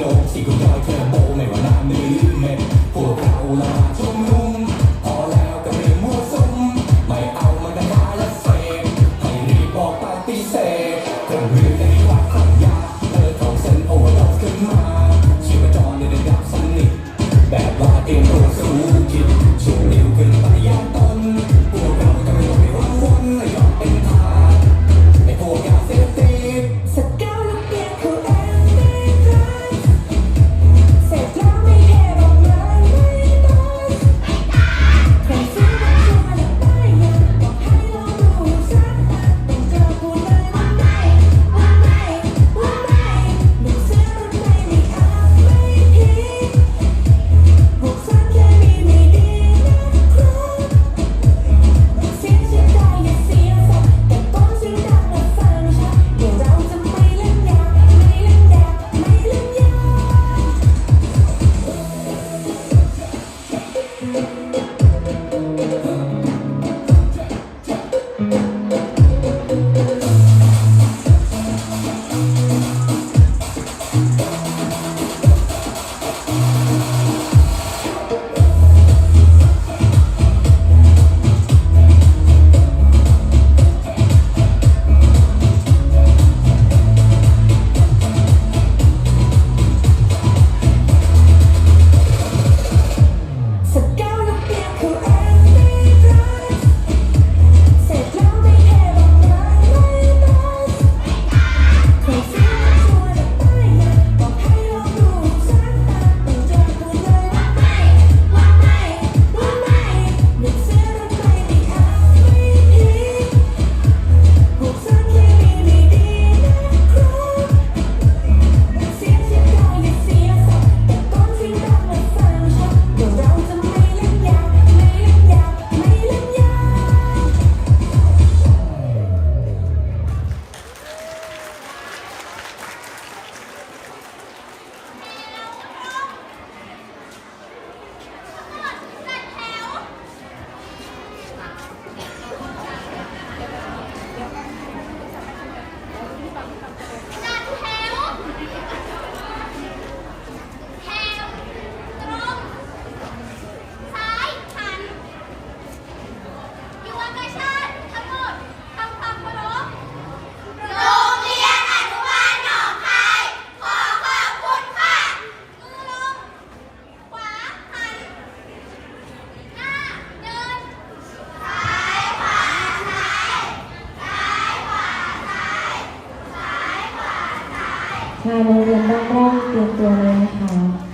know, equal by งานโรงเรียนบ้านแรกเตรียมตัวเลยนะคะ